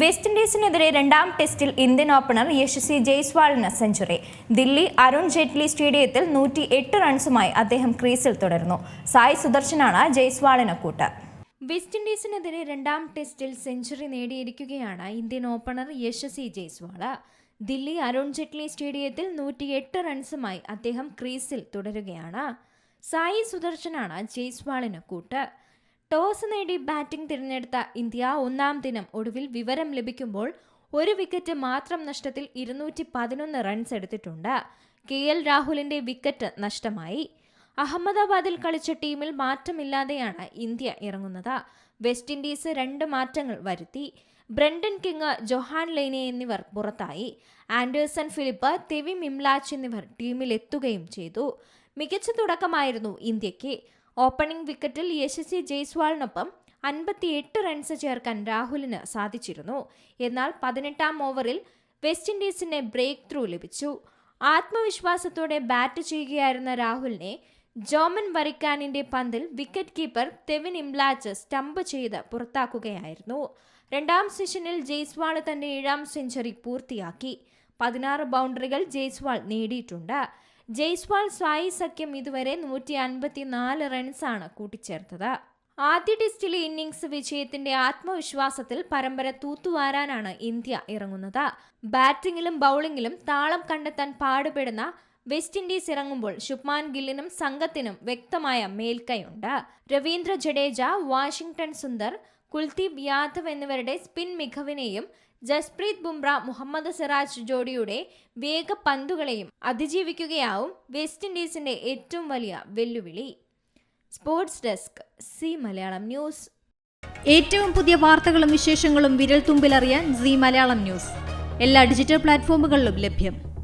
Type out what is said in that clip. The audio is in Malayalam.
വെസ്റ്റ് ഇൻഡീസിനെതിരെ രണ്ടാം ടെസ്റ്റിൽ ഇന്ത്യൻ ഓപ്പണർ യശസ്വി ജയ്സ്വാളിന് സെഞ്ചുറി. ദില്ലി അരുൺ ജെയ്റ്റ്ലി സ്റ്റേഡിയത്തിൽ നൂറ്റി എട്ട് റൺസുമായി അദ്ദേഹം ക്രീസിൽ തുടരുന്നു. സായ് സുദർശനാണ് ജയ്സ്വാളിന് കൂട്ട്. വെസ്റ്റ് ഇൻഡീസിനെതിരെ രണ്ടാം ടെസ്റ്റിൽ സെഞ്ചുറി നേടിയിരിക്കുകയാണ് ഇന്ത്യൻ ഓപ്പണർ യശസ്വി ജയ്സ്വാൾ. ദില്ലി അരുൺ ജെയ്റ്റ്ലി സ്റ്റേഡിയത്തിൽ നൂറ്റിയെട്ട് റൺസുമായി അദ്ദേഹം ക്രീസിൽ തുടരുകയാണ്. സായി സുദർശനാണ് ജയ്സ്വാളിന് കൂട്ട്. ടോസ് നേടി ബാറ്റിംഗ് തിരഞ്ഞെടുത്ത ഇന്ത്യ ഒന്നാം ദിനം ഒടുവിൽ വിവരം ലഭിക്കുമ്പോൾ ഒരു വിക്കറ്റ് മാത്രം നഷ്ടത്തിൽ ഇരുന്നൂറ്റി പതിനൊന്ന് റൺസ് എടുത്തിട്ടുണ്ട്. കെ എൽ രാഹുലിന്റെ വിക്കറ്റ് നഷ്ടമായി. അഹമ്മദാബാദിൽ കളിച്ച ടീമിൽ മാറ്റമില്ലാതെയാണ് ഇന്ത്യ ഇറങ്ങുന്നത്. വെസ്റ്റ് ഇൻഡീസ് രണ്ട് മാറ്റങ്ങൾ വരുത്തി. ബ്രണ്ടൻ കിങ് ജൊഹാൻ ലൈനെ എന്നിവർ പുറത്തായി. ആൻഡേഴ്സൺ ഫിലിപ്പ് തെവി മിംലാച്ച് എന്നിവർ ടീമിൽ എത്തുകയും ചെയ്തു. മികച്ച തുടക്കമായിരുന്നു ഇന്ത്യയ്ക്ക്. ഓപ്പണിംഗ് വിക്കറ്റിൽ യശസ്വി ജയ്സ്വാളിനൊപ്പം അൻപത്തിയെട്ട് റൺസ് ചേർക്കാൻ രാഹുലിന് സാധിച്ചിരുന്നു. എന്നാൽ പതിനെട്ടാം ഓവറിൽ വെസ്റ്റ് ഇൻഡീസിന് ബ്രേക്ക് ത്രൂ ലഭിച്ചു. ആത്മവിശ്വാസത്തോടെ ബാറ്റ് ചെയ്യുകയായിരുന്ന രാഹുലിനെ ജോമൻ വറിക്കാനിന്റെ പന്തിൽ wicket keeper Tevin Imlach stump ചെയ്ത് പുറത്താക്കുകയായിരുന്നു. രണ്ടാം സെഷനിൽ ജയ്സ്വാൾ തന്റെ ഏഴാം സെഞ്ചുറി പൂർത്തിയാക്കി. പതിനാറ് ബൗണ്ടറികൾ ജയ്സ്വാൾ നേടിയിട്ടുണ്ട്. ജയ്സ്വാൾ സായി സഖ്യം ഇതുവരെ നൂറ്റി അൻപത്തിനാല് റൺസാണ് കൂട്ടിച്ചേർത്തത്. ആദ്യ ടെസ്റ്റിലെ ഇന്നിംഗ്സ് വിജയത്തിന്റെ ആത്മവിശ്വാസത്തിൽ പരമ്പര തൂത്തുവാരാനാണ് ഇന്ത്യ ഇറങ്ങുന്നത്. ബാറ്റിംഗിലും ബൗളിംഗിലും താളം കണ്ടെത്താൻ പാടുപെടുന്ന വെസ്റ്റ് ഇൻഡീസ് ഇറങ്ങുമ്പോൾ ശുഭ്മാൻ ഗില്ലിനും സംഘത്തിനും വ്യക്തമായ മേൽക്കൈയുണ്ട്. രവീന്ദ്ര ജഡേജ വാഷിംഗ്ടൺ സുന്ദർ കുൽദീപ് യാദവ് എന്നിവരുടെ സ്പിൻ മികവിനെയും ജസ്പ്രീത് ബുംറ മുഹമ്മദ് സിറാജ് ജോഡിയുടെ വേഗ പന്തുകളെയും അതിജീവിക്കുകയാവും വെസ്റ്റ് ഇൻഡീസിന്റെ ഏറ്റവും വലിയ വെല്ലുവിളി. Sports desk C Malayalam news. ഏറ്റവും പുതിയ വാർത്തകളും വിശേഷങ്ങളും വിരൽ തുമ്പിലറിയാൻ സി മലയാളം ന്യൂസ്. എല്ലാ ഡിജിറ്റൽ പ്ലാറ്റ്ഫോമുകളിലും ലഭ്യം.